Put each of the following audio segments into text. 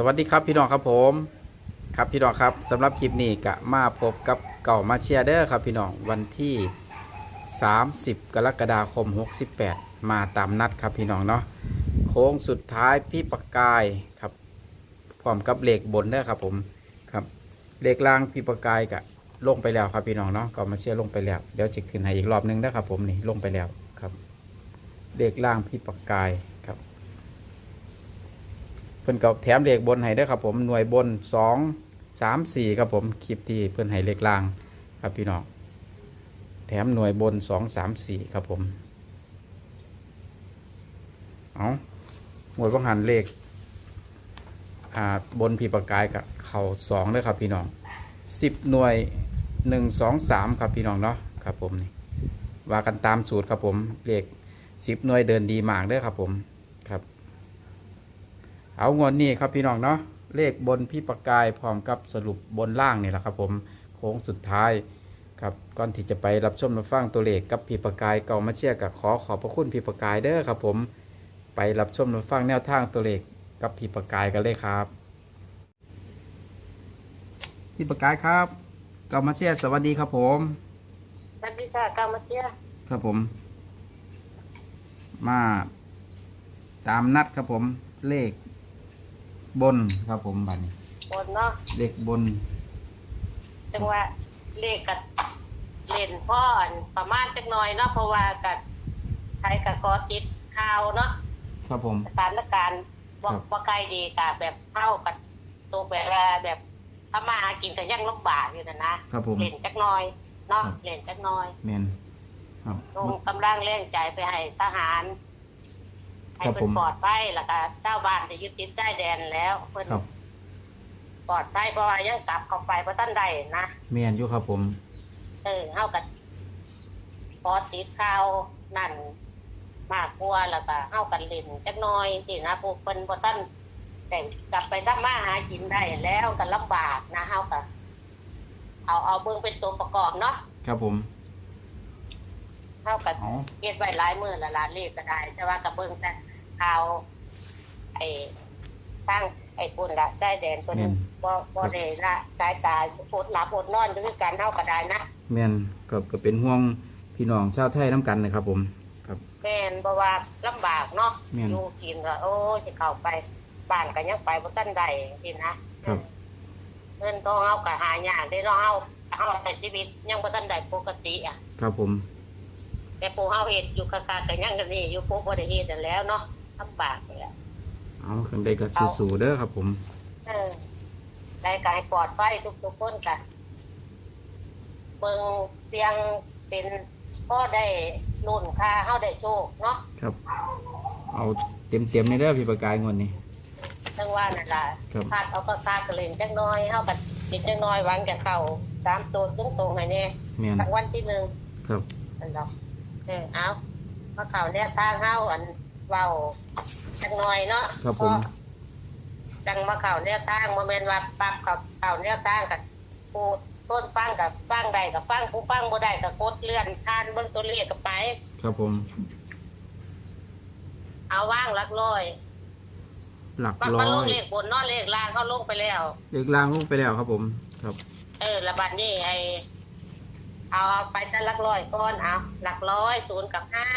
สวัสดีครับพี่น้องครับผม ครับพี่น้องครับสำหรับคลิปนี้กะมาพบกับเก่ามาเชียร์เดอร์ครับพี่น้องวันที่ 30 กรกฎาคม 68 มาตามนัดครับพี่น้องเนาะโค้งสุดท้ายพี่ปากกายครับพร้อมกับเหล็กบนเด้อครับผมครับเหล็กล่างพี่ปากกายกะลงไปแล้วครับพี่น้องเนาะเก่ามาเชียร์ลงไปแล้วเดี๋ยวจะขึ้นให้อีกรอบนึงนะครับผมนี่ลงไปแล้วครับเหล็กล่างพี่ปากกาย พิ่นก็แถมเลขบนให้ด้อครับผมหน่วยบนสองสามสี่ครับผมคลิปที่เพิ่นให้เลขล่างครับพี่น้องแถมหน่วยบนสองสามสี่ครับผมเอาหน่วยบังหันเลขอ่าบนพีประกายกับเข่าสองเด้ครับพี่น้องสิบหน่วยหนึ่งสองสามครับพี่น้องเนาะครับผมนี่ว่ากันตามสูตรครับผมเลขสิบหน่วยเดินดีมากเด้อครับผม เอางวดนี้ครับพี่น้องเนาะเลขบนพี่ประกายพร้อมกับสรุปบนล่างนี่แหละครับผมโค้งสุดท้ายครับก่อนที่จะไปรับชมรับฟังตัวเลขกับพี่ประกายเก่ามาเชียร์กับขอขอบพระคุณพี่ประกายเด้อครับผมไปรับชมรับฟังแนวทางตัวเลขกับพี่ประกายกันเลยครับ พี่ประกายครับเก่ามาเชียร์สวัสดีครับผม สวัสดีค่ะกามาเชียครับผม มา ตามนัดครับผมเลข บนครับผมบัดนี้บนเนาะเลขบนจังว่าเลขกับเล่นพ่อนประมาณจักหน่อยเนาะเพราะว่ากับใครกับกอติดข่าวเนาะครับผม สถานการณ์บ่ครับบ่ไกลดีกับแบบเข้ากับตัวแบบว่าแบบทำมาหากินก็ยังลำบากอยู่นะนะครับผม เล่นจักหน่อยเนาะครับ เล่นจักหน่อยแมนครับ ลงกำลังแรงใจไปให้ทหาร ให้ครับเพิ่ผนม ปลอดภัยแล้วก็เจ้าบ้านจะยึดติดใต้แดนแล้วเพิ่นครับปลอดภัยเพราะว่ายังกลับเข้าไปเพราะท่านใดนะแมนอยู่ครับผม เออเฮากันพอติดข่าวนั่นมากกลัวาแล้วก็เฮากันเล่นจักหน่อยสินะพวกเพิ่นบ่ทันแต่กลับไปทำมาหากินได้แล้วก็ลำบากนะเฮาก็เอาเอาเบิ่งเป็นตัวประกอบเนาะครับผมเฮาก็ เอา เฮ็ดไว้หลายมื้อละล้านเลขก็ได้ แต่ว่าก็เบิ่งแต่ ข่าวไอ้ทางไอ้ปุ่นละได้แดนเพิ่น บ่บ่ได้ละสายตาอดหลับอดนอนคือกันเฮาก็ได้นะแมนก็ก็เป็นห่วงพี่น้องชาวไทยน้ำกันนะครับผมครับ แม่นบ่ว่าลำบากเนาะแม่นอยู่กินก็โอ้ยสิเข้าไปบ้านก็ยังไปบ่ทันได้สินะครับ เงินทองเฮาก็หายากได้เนาะเฮาเฮาใช้ชีวิตยังบ่ทันได้ปกติอะ ครับผม แต่ปู่เฮาเฮ็ดอยู่คักๆก็ยังกันนี่อยู่ปู่บ่ได้เฮ็ดนั่นแหล้วเนาะ ลำบากเลยอะเอาขังใดก็สู้ๆเด้อครับผม เออได้กายปลอดภัยทุกๆคนกันเบิ่งเสียงเป็นก็ได้นุ่นค่าเฮาได้โชคเนาะครับ เอาเต็มเต็มๆในเด้อพี่ประกายงวดนี้ทั้งว่านั่นล่ะครับพาดเอาก็คาดกระเล่นจักหน้อยเฮากับจิตจักหน้อยหวังจะเข้าตามตัวตรงตรงๆให้แน่แมนรางวัลที่หนึ่งครับ อันดอกเออเอามาเข้าเนี่ยทางเฮาอัน เว้าจักหน้อยเนาะครับผมจังมาเข้าเนี่ยทางบ่แม่นว่าปั๊บเข้าเข้าเนี่ยทางกับผู้ต้นฟังกับฟังได้กับฟังผู้ฟังบ่ได้ก็กดเลื่อนทานเบิ่งตัวเลขก็ไป ครับผม เอาว่างหลักร้อยหลักมันร้มันอลงยเลขบนเนอเลขล่างเขาลงไปแล้ว เลขล่างลงไปแล้วครับผม ครับ เออระบาดนี่ไอเอาเอาไปแต่หลักร้อยก้อนเอาหลักร้อยศูนย์กับห้า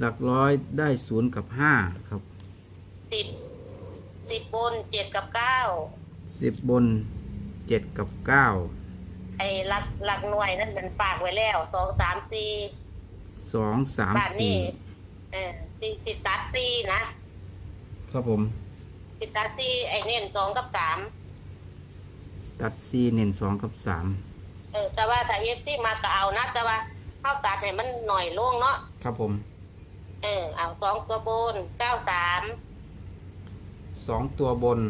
หลักร้อยได้ศูนย์กับห้าครับสิบสิบบนเจ็ดกับเก้าสิบบนเจ็ดกับเก้าไอหลักหลักหน่วยนั่นมันฝากไว้แล้วสองสามสี่สองสามบาทสี่นี่เออสี่สิบตัดสี่นะครับผม สิบตัดสี่ไอเน้นสองกับสามตัดสี่เน้นสองกับสามเออแต่ว่าถ้าเอฟซีมาก็เอานะแต่ว่าเข้าตัดให้มันหน่อยลงเนาะครับผม เออ เอาสองตัวบนเก้าสามสองตัวบน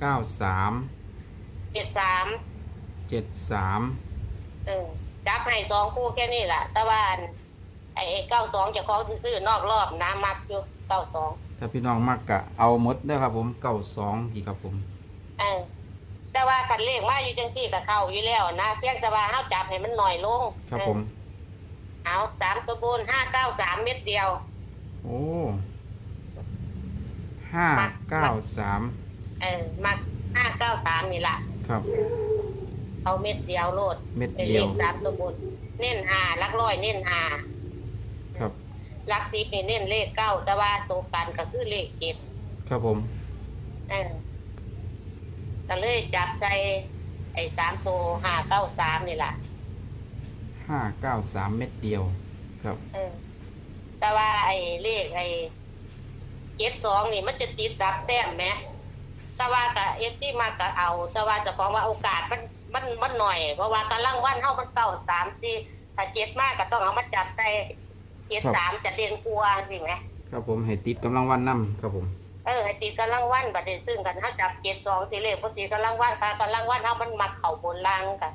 เก้าสามเจ็ดสามเจ็ดสามเออจับให้สองคู่แค่นี้แหละแต่ว่าอันไอ้เก้าสองจะคล้องซื้อๆนอกรอบนะมักอยู่เก้าสองถ้าพี่น้องมักกะเอาหมดเด้อครับผมเก้าสองอีกครับผมเออ แต่ว่าคันเลขมาอยู่จังซี่กับเข้าอยู่แล้วนะเพียงแต่ว่าเฮาจับให้มันหน่อยลงครับผม เออ เอาสามตัวบนห้าเก้าสามเม็ดเดียว โอ้ห้าเก้าสามเเออมักห้าเก้าสามนี่ล่ะครับ เอาเม็ดเดียวโลดเม็ดเป็นเดีเลยวขสามตัวบนเน้นหาลักร้อยเน้นหาครับลักสิบนี่เน้นเลขเก้าแต่ว่าตัวกันก็คือเลขเจ็ดครับผมเออก็เลยจับใจไอ้สามตัวห้าเก้าสามนี่ล่ะ ห้าเก้าสามเม็ดเดียวครับ เออ แต่ว่าไอ้เลขไอ้เจ็ดสองนี่มันจะติดดับแต้มไหมแต่ว่ากับเอสที่มากับเอา แต่ว่าเจะของว่าโอกาสมันมันมันหน่อย เพราะว่ากำลังวันเท่ามันเก้าสามสี่ถ้าเจ็ดมากก็ต้องเอามาจับใจเจ็ดสามจะเด่นกลัวจริงไหมครับผมให้ติดกำลังวันน้ำครับผม เออให้ตีกำลังวันบัดเดยวซึ่งกันถ้าจับเจ็ดสองสี่เลขพอตีกำลังวันค่ะกำลังวันเท่ามันมาเข่าบนล่างกัน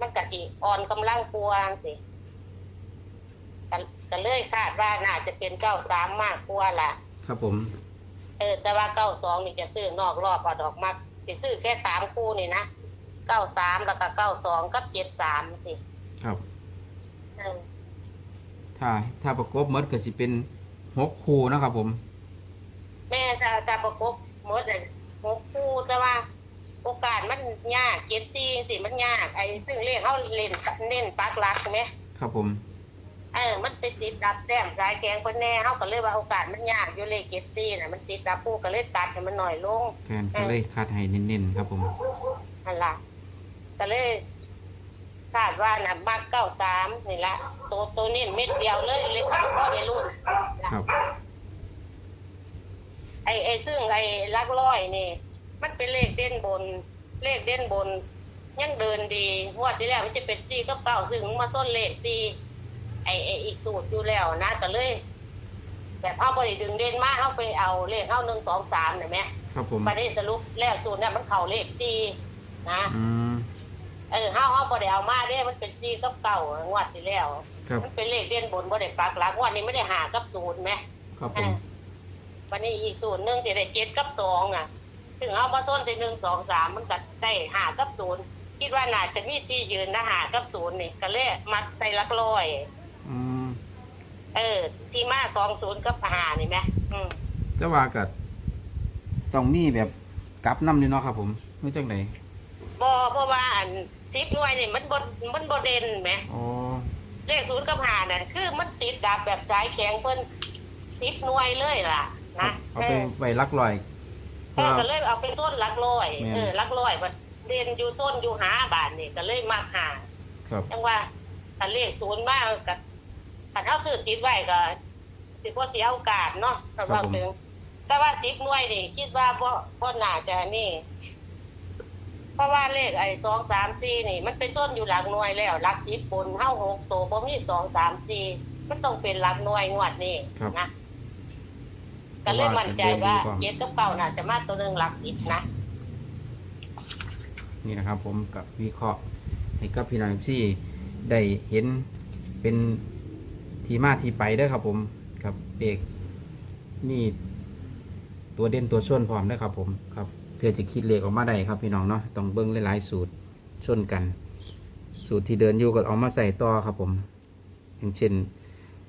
มันกะสิอ่อนกำลังกลัวสิก็ก็เลยคาดว่าน่าจะเป็นเก้าสามมากกว่าล่ะ ครับผม เออ แต่ว่าเก้าสองนี่จะซื้อนอกรอบเอาดอกมาจะซื้อแค่สามคู่นี่นะเก้าสามแล้วก็เก้าสองกับเจ็ดสามสิครับ เออถ้าถ้าประกบหมดก็สิเป็นหกคู่นะครับผม แม่จะจะประกบหมดเลยหกคู่แต่ว่า โอกาสมันยากเจ็ดซีสิมันยากไอ้ซึ่งเรียกเขาเล่นเน้นปักหลักใช่ไหมครับผมเออมันไปติดดับแต้มสายแกงคนแน่เขาก็เลยว่าโอกาสมันยากอยู่เลขเจ็ดซีน่ะมันติดดับผู้ก็เลยตัดให้มันหน่อยลงแกนก็เลยคัดให้เน้นๆครับผมอันละก็เลยคาดว่าน่ะมักเก้าสามนี่ละตัวตัวนี้เม็ดเดียวเลยเลยของพ่อในรุ่นครับ ไอ้ไอ้ซึ่งไอ้ลักร้อยนี่ มันเป็นเลขเด่นบน เลขเด่นบน ยังเดินดีงวดที่แล้วมันจะเป็นซีกับเก้าซึ่งมาส้นเลขซีไอ้ไอ้อีกสูตรอยู่แล้วนะก็เลย แบบเอาบริดึงเด่นมากเอาไปเอาเลขเข้าหนึ่งสองสามเห็นไหมครับผมประเด็นสรุปแล้วสูตรเนี่ยมันเข่าเลขซีนะอืมเออเฮาเฮาบ่ได้เอามาเด้มันเป็นซีกับเก่างวดที่แล้วครับมันเป็นเลขเด่นบนบ่ได้ปักหลักงวดนี้ไม่ได้หากับศูนย์ไหมครับผเอมอวันนี้อีกศูนย์หนึงสิได้เจ็ดกับสองอะ ถึงเอามาต้นที่หนึ่งสองสามมันก็ได้หากับศูนย์คิดว่าน่าจะมีที่ยืนนะหากับศูนย์นี่ก็เลยมัดใส่หลักร้อยอืมเออ ที่มาสองศูนย์กับหานี่ไหมอืมแต่ว่าก็ต้องมีแบบกลับน้ำนี่เนาะครับผมไม่จังไหนบ่เพราะว่าอันสิบหน่วยนี่มันบ่มันบ่เด่นไหมอ๋อเลขศูนย์กับหาน่ะคือมันติดดับแบบสายแข็งเพิ่นสิบหน่วยเลยล่ะนะเอาไปไว้ลักลอย เออก็เลยเอาไปต้นลักร้อยแม่นเออลักร้อยมันเด่นอยู่ต้นอยู่หาบาทนี่ก็เลยมาหาครับจังว่าถ้าเลขศูนย์มากกับถ้าเท่าคือติดไว้ก็สิบ่เสียโอกาสเนาะถ้าว่าถึงแต่ว่าสิบหน่วยนี่คิดว่าบ่บ่น่าจะนี่ เพราะว่าเลขไอ้สองสามสี่นี่ มันไปส้นอยู่หลักหน่วยแล้วหลักสิบบนเท่าหกตัวบ่มีสองสามสี่มันต้องเป็นหลักหน่วยงวดนี่ครับนะ ก็เลยมั่นใจว่าเจ็ดกับเก้าน่าจะมาตัวหนึ่งหลักสิบนะ นี่นะครับ ผมกับวิเคราะห์ให้กับพี่น้องที่ได้เห็นเป็นที่มาที่ไปเด้อครับ ผมกับเอกนี่ตัวเด่นตัวส้นพร้อมเด้อครับ ผมครับเพื่อจะคิดเลขออกมาได้ครับพี่น้องเนาะต้องเบิ้งหลายๆสูตรชนกัน สูตรที่เดินอยู่ก็เอามาใส่ต่อครับ ผม อย่างเช่น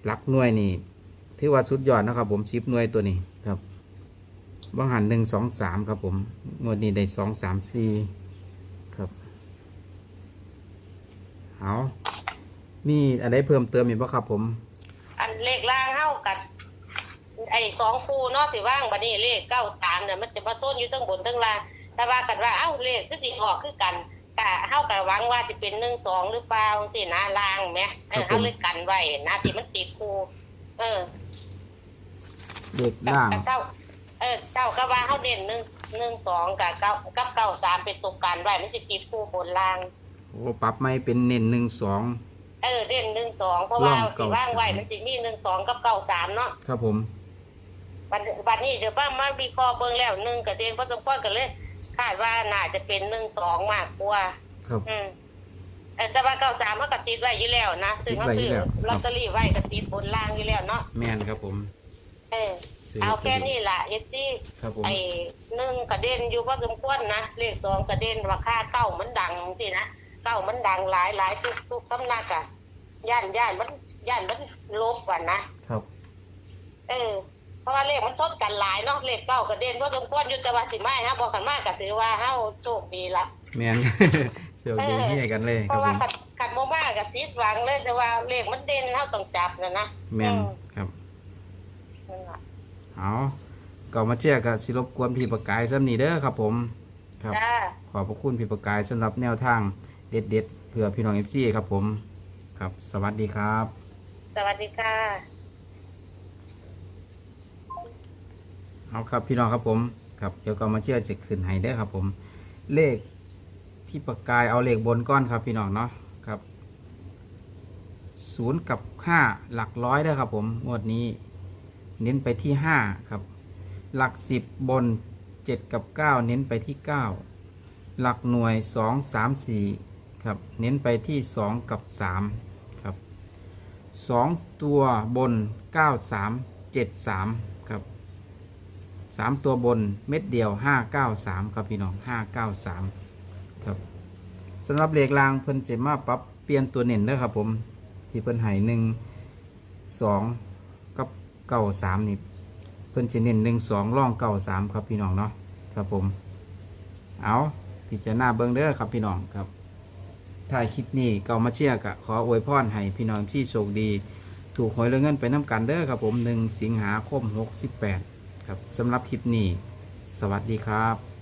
หลักหน่วยนี่ ถือว่าสุดยอดนะครับ ผมสิบหน่วยตัวนี้ครับบางหันหนึ่งสองสามครับผมงวดนี้ได้สองสามสี่ครับเอามีอะไรเพิ่มเติมอีกบ่ครับผม อันเลขล่างเท่ากับไอ้สองคู่เนาะสิว่างบัดนี้เลขเก้าสามเนี่ยมันจะมาส้นอยู่ทั้งบนทั้งล่างแต่ว่ากันว่าเอ้าเลขคือสิออกคือกันกะเท่ากับหวังว่าจะเป็นหนึ่งสองหรือเปล่าสินะล่างไหมเออเขาเลยกันไว้นะที่มันติดคู่ เออ เด็กล่าง กับเก้าเออเก้าก็ว่าเขาเด่นหนึ่งหนึ่งสองกับเก้ากับเก้าสามเป็นตัวกันไว้มันจะติดคู่บนล่าง โอ้ปรับไม่เป็นเน้นหนึ่งสอง เออเด่นหนึ่งสองเพราะว่าร่องสิเก้าว่างไว้สามมันจะมีหนึ่งสองกับเก้าสามเนาะครับผมบัดบัดนี้เดี๋ยวบ้างมาวิเคราะห์เบิ่งแล้วหนึ่งกับเด่นพอสมควรกันเลยคาดว่าน่าจะเป็นหนึ่งสองมากกว่า ครับ อืมเออแต่ว่าเก้าสามเขาก็ติดไว้อยู่แล้วนะ ซึ่งเขาติดไว้อยู่ซื้อแล้วครับ ลอตเตอรี่ไว้ก็ติดบนล่างอยู่แล้วเนาะ แม่นครับผม เออซื้เอาแค่นี้ล่ะเอซี่ครับผม ไอ้หนึ่งกระเด็นอยู่พอสมควรนะเลขสองกระเด็นว่าค่าเก้ามันดังสินะเก้ามันดังหลายหลายทุกทุกสำนักอะย่านย่านมันย่านมันลบว่ะนะครับ เออ เพราะว่าเลขมันชนกันหลายเนาะเลขเก้ากระเด็นเพราะสมควรอยู่แต่ว่าสิไม่ฮะบอกกันมากก็ถือว่าเฮาโชคดีละ แมน เสียวดีให้กันเลยเพครับราะผว่าม ขัดขัดโมบ้ากับซีดหวังเลยแต่ว่าเลขมันเด่นเฮาต้องจับนะนะแมนอืครับ นั่นล่ะเอาก็มาเชียร์กับสิรบกวนพี่ประกายซ้ำนี้เด้อครับ ผมครับ จ้าขอบพระคุณพี่ประกายสำหรับแนวทางเด็ดๆเพื่อพี่น้องเอฟซีครับผมครับ สวัสดีครับ สวัสดีค่ะ เอาครับพี่น้องครับผมครับเดี๋ยวก็มาเชื่อจะขึ้นให้ได้อครับ ผม เลขพี่ประกายเอาเลขบนก้อนครับพี่น้องเนาะครับศูนย์กับห้าหลักร้อยได้อครับ ผมงวดนี้ เน้นไปที่ห้าครับ หลักสิบบนเจ็ดกับเก้าเน้นไปที่เก้าหลักหน่วยสองสามสี่ครับ เน้นไปที่สองกับสามครับสองตัวบนเก้าสามเจ็ดสามครับสามตัวบนเม็ดเดียวห้าเก้าสามครับพี่น้องห้าเก้าสามครับสำหรับเลขรางเพิ่นเจมาปรับเปลี่ยนตัวเน้นเด้อครับผม ที่เพิ่นให้หนึ่งสองกับ เก้าสามนี่เพิ่นจะเน้นหนึ่งสองร่องเก้าสามครับพี่น้องเนาะครับผม เอาพิจารณาเบิ้งเด้อครับพี่น้องครับถ้าคลิปนี้เก่ามาเชียร์กะขออวยพรให้พี่น้องที่โชคดี ถูกหวยเรื่องเงินไปน้ำกันเด้อครับผมหนึ่งสิงหาคมหกสิบแปดครับสำหรับคลิปนี้ สวัสดีครับ